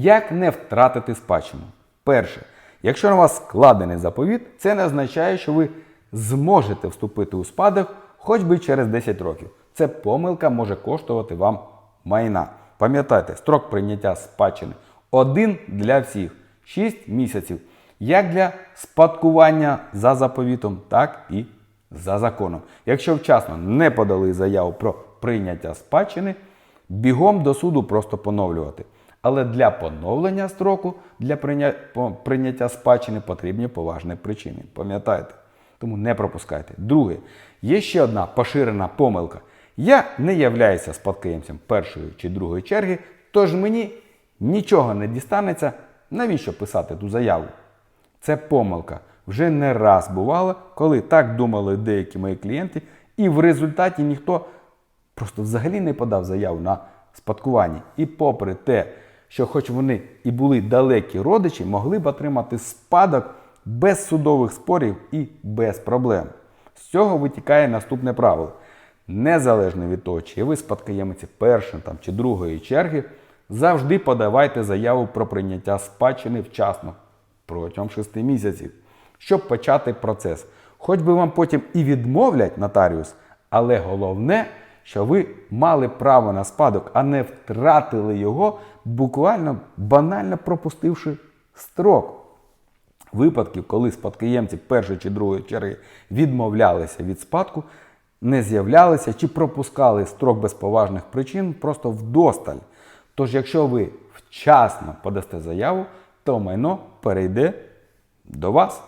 Як не втратити спадщину? Перше, якщо на вас складений заповіт, це не означає, що ви зможете вступити у спадок хоч би через 10 років. Це помилка може коштувати вам майна. Пам'ятайте, строк прийняття спадщини один для всіх 6 місяців. Як для спадкування за заповітом, так і за законом. Якщо вчасно не подали заяву про прийняття спадщини, бігом до суду просто поновлювати. Але для поновлення строку для прийняття спадщини потрібні поважні причини. Пам'ятайте. Тому не пропускайте. Друге, є ще одна поширена помилка. Я не являюся спадкоємцем першої чи другої черги, тож мені нічого не дістанеться. Навіщо писати ту заяву? Це помилка. Вже не раз бувало, коли так думали деякі мої клієнти, і в результаті ніхто просто взагалі не подав заяву на спадкування. І попри те, що хоч вони і були далекі родичі, могли б отримати спадок без судових спорів і без проблем. З цього витікає наступне правило. Незалежно від того, чи ви спадкоємець першої там, чи другої черги, завжди подавайте заяву про прийняття спадщини вчасно протягом 6 місяців, щоб почати процес. Хоч би вам потім і відмовлять нотаріус, але головне, що ви мали право на спадок, а не втратили його, буквально банально пропустивши строк. Випадків, коли спадкоємці першої чи другої черги відмовлялися від спадку, не з'являлися чи пропускали строк без поважних причин просто вдосталь. Тож, якщо ви вчасно подасте заяву, то майно перейде до вас.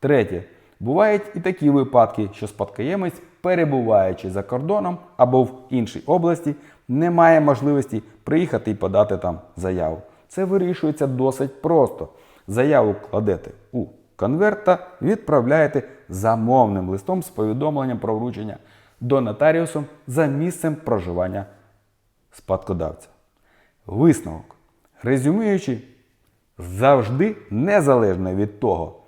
Третє. Бувають і такі випадки, що спадкоємець, перебуваючи за кордоном або в іншій області, не має можливості приїхати і подати там заяву. Це вирішується досить просто. Заяву кладете у конверт та відправляєте замовним листом з повідомленням про вручення до нотаріусу за місцем проживання спадкодавця. Висновок. Резюмуючи, завжди незалежно від того,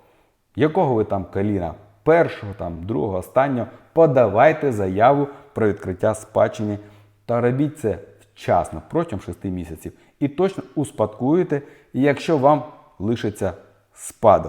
якого ви там коліна, першого, там, другого, останнього, подавайте заяву про відкриття спадщини та робіть це вчасно протягом 6 місяців і точно успадкуєте, якщо вам лишиться спадок.